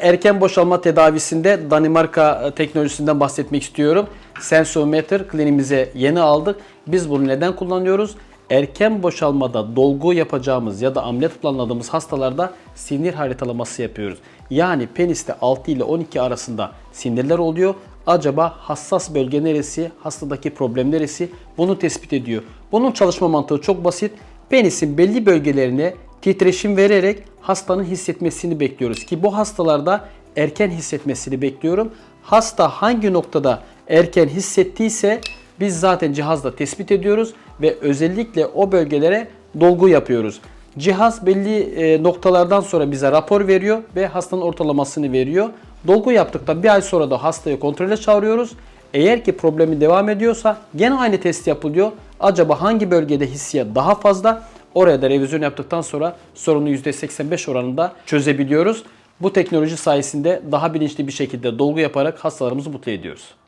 Erken boşalma tedavisinde Danimarka e, teknolojisinden bahsetmek istiyorum. Sensometer klinimize yeni aldık. Biz bunu neden kullanıyoruz? Erken boşalmada dolgu yapacağımız ya da ameliyat planladığımız hastalarda sinir haritalaması yapıyoruz. Yani peniste 6 ile 12 arasında sinirler oluyor. Acaba hassas bölge neresi, hastadaki problem neresi bunu tespit ediyor. Bunun çalışma mantığı çok basit. Penisin belli bölgelerine titreşim vererek hastanın hissetmesini bekliyoruz ki bu hastalarda erken hissetmesini bekliyorum. Hasta hangi noktada erken hissettiyse biz zaten cihazla tespit ediyoruz ve özellikle o bölgelere dolgu yapıyoruz. Cihaz belli e, noktalardan sonra bize rapor veriyor ve hastanın ortalamasını veriyor. Dolgu yaptıktan bir ay sonra da hastayı kontrole çağırıyoruz. Eğer ki problemi devam ediyorsa gene aynı test yapılıyor. Acaba hangi bölgede hissiyat daha fazla? Oraya da revizyon yaptıktan sonra sorunu %85 oranında çözebiliyoruz. Bu teknoloji sayesinde daha bilinçli bir şekilde dolgu yaparak hastalarımızı mutlu ediyoruz.